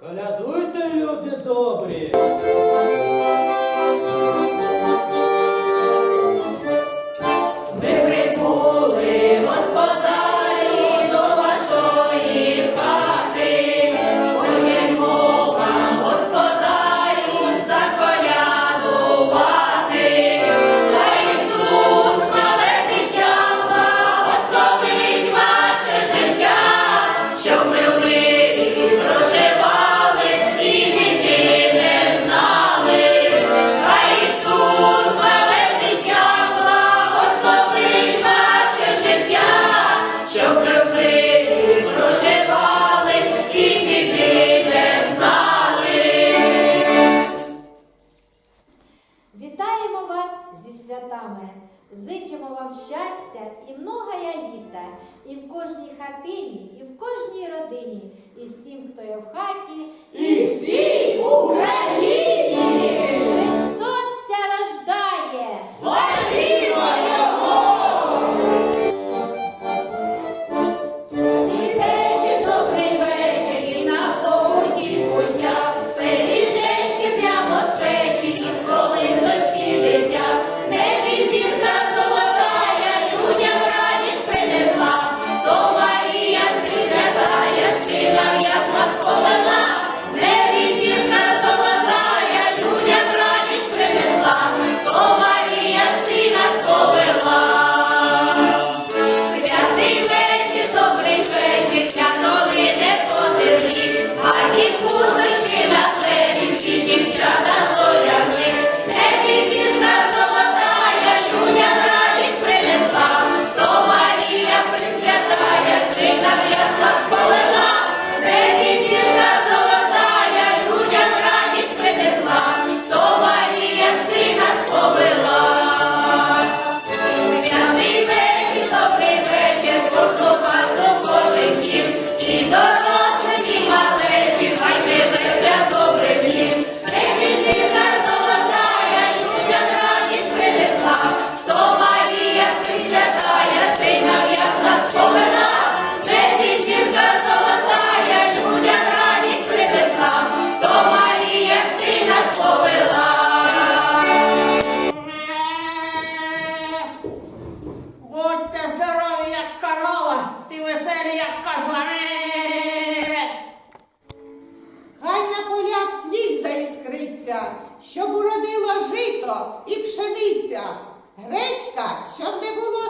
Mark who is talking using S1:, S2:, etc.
S1: Колядуйте, люди добрі. Зичимо вам щастя і многоя літа, і в кожній хатині, і в кожній родині, і всім, хто є в хаті,
S2: і
S3: всім. козлове.
S4: Хай на полях сніг заіскриться, щоб уродило жито і пшениця, гречка, щоб не було.